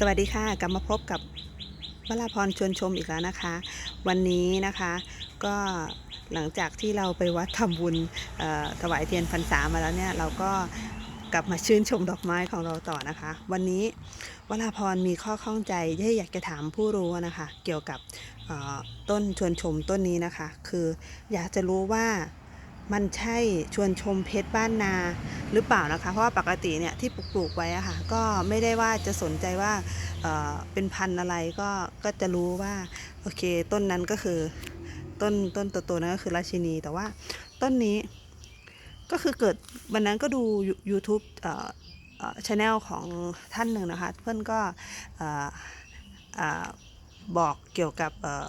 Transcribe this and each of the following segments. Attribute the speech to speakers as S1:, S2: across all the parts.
S1: สวัสดีค่ะ กลับมาพบกับวราพรชวนชมอีกแล้วนะคะ วันนี้นะคะก็หลังจากที่เราไปวัดทำบุญถวายเทียนพรรษามาแล้วเนี่ยเราก็กลับมาชื่นชมดอกไม้ของเราต่อนะคะ วันนี้วราพรมีข้อข้องใจที่อยากจะถามผู้รู้นะคะ เกี่ยวกับต้นชวนชมต้นนี้นะคะ คืออยากจะรู้ว่า มันใช่ชวนชมเพชรบ้านนาหรือเปล่านะคะ เพราะว่าปกติเนี่ยที่ปลูกๆไว้อะค่ะ ก็ไม่ได้ว่าจะสนใจว่าเเป็นพันธุ์อะไรก็ก็จะรู้ว่าโอเค ต้นนั้นก็คือต้นต้นโตๆนั้นก็คือราชินี แต่ว่าต้นนี้ก็คือเกิดวันนั้นก็ดู YouTube เอ่อเอ่อช anel ของท่านหนึ่งนะคะ เพื่อนก็เอ่อเอ่อบอกเกี่ยวกับเอ่อ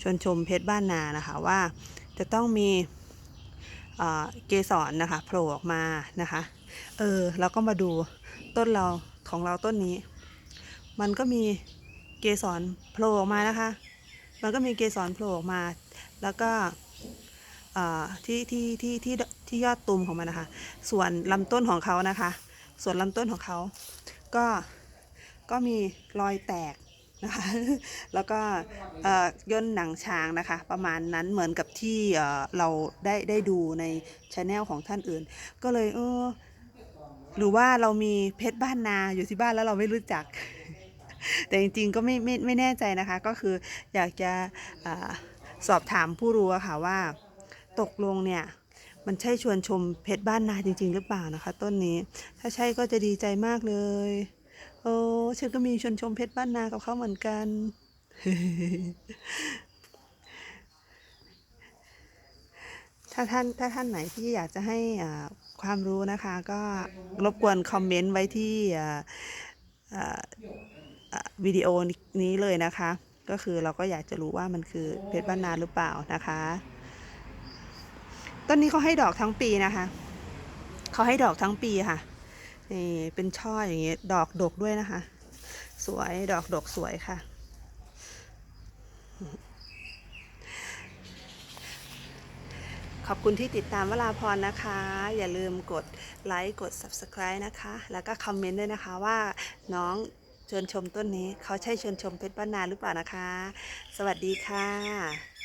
S1: ชวนชมเพชรบ้านนานะคะว่าจะต้องมี เกสรนะคะโผล่ออกมานะคะ เออเราก็มาดูต้นเราของเราต้นนี้ มันก็มีเกสรโผล่ออกมานะคะ มันก็มีเกสรโผล่ออกมา แล้วก็ที่ที่ที่ที่ที่ยอดตุ่มของมันนะคะ ส่วนลำต้นของเขานะคะ ส่วนลำต้นของเขาก็ก็มีรอยแตก นะคะแล้วก็ย่นหนังช้างนะคะ ประมาณนั้นเหมือนกับที่เราได้ได้ดูในช anel ของท่านอื่น ก็เลยเออหรือว่าเรามีเพชรบ้านนาอยู่ที่บ้านแล้วเราไม่รู้จัก แต่จริงๆก็ไม่ไม่ไม่แน่ใจนะคะ ก็คืออยากจะอสอบถามผู้รู้ค่ะว่าตกลงเนี่ยมันใช่ชวนชมเพชรบ้านนาจริง ๆ หรือเปล่านะคะ ต้นนี้ถ้าใช่ก็จะดีใจมากเลย โอ้ฉันก็มีชนชมเพชรบ้านนากับเขาเหมือนกัน ถ้าท่านถ้าท่านไหนที่อยากจะให้ความรู้นะคะ ก็รบกวนคอมเมนต์ไว้ที่วิดีโอนี้เลยนะคะ ก็คือเราก็อยากจะรู้ว่ามันคือเพชรบ้านนาหรือเปล่านะคะต้นนี้เขาให้ดอกทั้งปีนะคะ เขาให้ดอกทั้งปีค่ะ นี่เป็นช่ออย่างเงี้ยดอกดกด้วยนะคะ สวยดอกดกสวยค่ะ ขอบคุณที่ติดตามวราพรนะคะ อย่าลืมกดไลค์กด Subscribe นะคะ แล้วก็คอมเมนต์ด้วยนะคะว่าน้องเชิญชมต้นนี้เขาใช่เชิญชมเพชรบ้านนาหรือเปล่านะคะ สวัสดีค่ะ